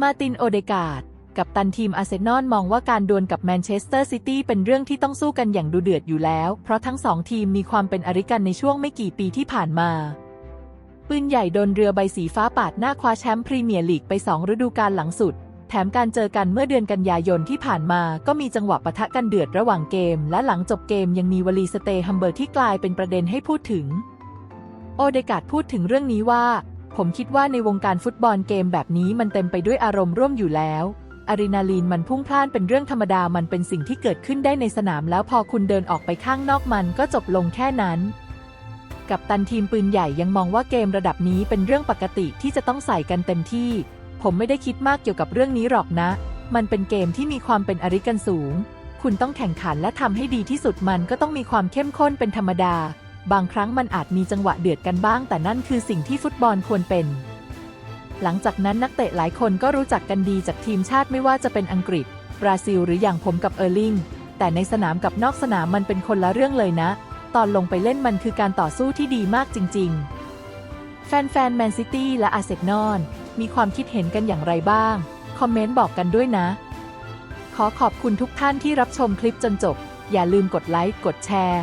มาร์ตินโอเดกาดกับตันทีมอาร์เซนอลมองว่าการดวลกับแมนเชสเตอร์ซิตี้เป็นเรื่องที่ต้องสู้กันอย่างดุเดือดอยู่แล้ว เพราะทั้งสองทีมมีความเป็นอริกันในช่วงไม่กี่ปีที่ผ่านมา ปืนใหญ่โดนเรือใบสีฟ้าปาดหน้าคว้าแชมป์พรีเมียร์ลีกไปสองฤดูกาลหลังสุด แถมการเจอกันเมื่อเดือนกันยายนที่ผ่านมาก็มีจังหวะปะทะกันเดือดระหว่างเกม และหลังจบเกมยังมีวลีสเตย์ฮัมเบอร์ที่กลายเป็นประเด็นให้พูดถึง โอเดกาดพูดถึงเรื่องนี้ว่า ผมคิดว่าในวงการฟุตบอลเกมแบบนี้มันเต็มไปด้วยอารมณ์ร่วมอยู่แล้วอะดรีนาลีนมันพุ่งพล่านเป็นเรื่องธรรมดามันเป็นสิ่งที่เกิดขึ้นได้ในสนามแล้วพอคุณเดินออกไปข้างนอกมันก็จบลงแค่นั้น กับตันทีมปืนใหญ่ยังมองว่าเกมระดับนี้เป็นเรื่องปกติที่จะต้องใส่กันเต็มที่ ผมไม่ได้คิดมากเกี่ยวกับเรื่องนี้หรอกนะ มันเป็นเกมที่มีความเป็นอริกันสูง คุณต้องแข่งขันและทำให้ดีที่สุดมันก็ต้องมีความเข้มข้นเป็นธรรมดา บางครั้งมันอาจมีจังหวะเดือดกันบ้าง แต่นั่นคือสิ่งที่ฟุตบอลควรเป็น หลังจากนั้นนักเตะหลายคนก็รู้จักกันดีจากทีมชาติไม่ว่าจะเป็นอังกฤษ บราซิล หรืออย่างผมกับเออร์ลิง แต่ในสนามกับนอกสนามมันเป็นคนละเรื่องเลยนะ ตอนลงไปเล่นมันคือการต่อสู้ที่ดีมากจริง ๆ แฟนๆแมนซิตี้และอาร์เซนอลมีความคิดเห็นกันอย่างไรบ้าง คอมเมนต์บอกกันด้วยนะ ขอขอบคุณทุกท่านที่รับชมคลิปจนจบ อย่าลืมกดไลค์ กดแชร์